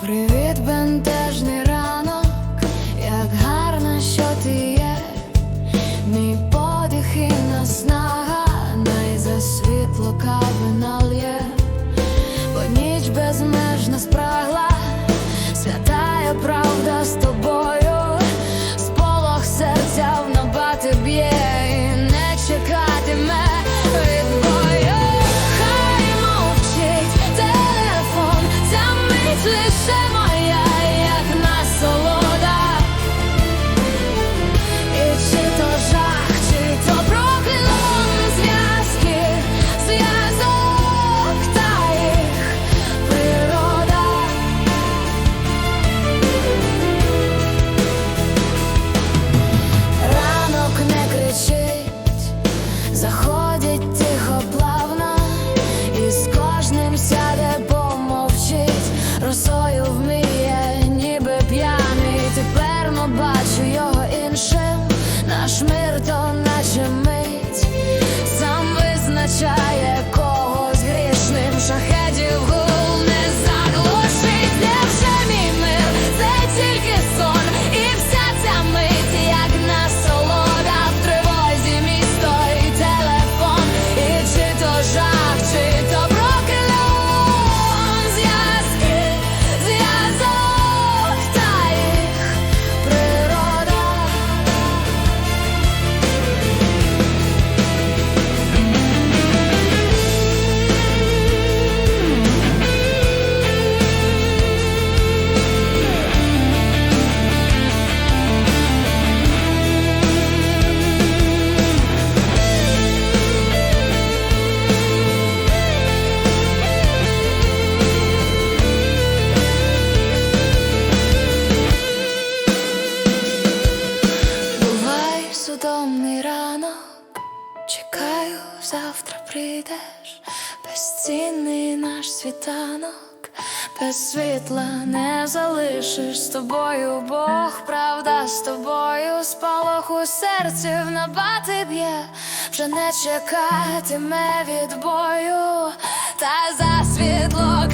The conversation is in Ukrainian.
Привіт, бентежний ранок, як гарно, що ти є, мій подих і наснага, най за світло кави налє, бо ніч безмежно спрагла, святая правда Бувай ранок, чекаю, завтра прийдеш, безцінний наш світанок, без світла не залишиш з тобою. Бог, правда з тобою, спалах у серці в набати б'є, вже не чекатиме відбою, та за світло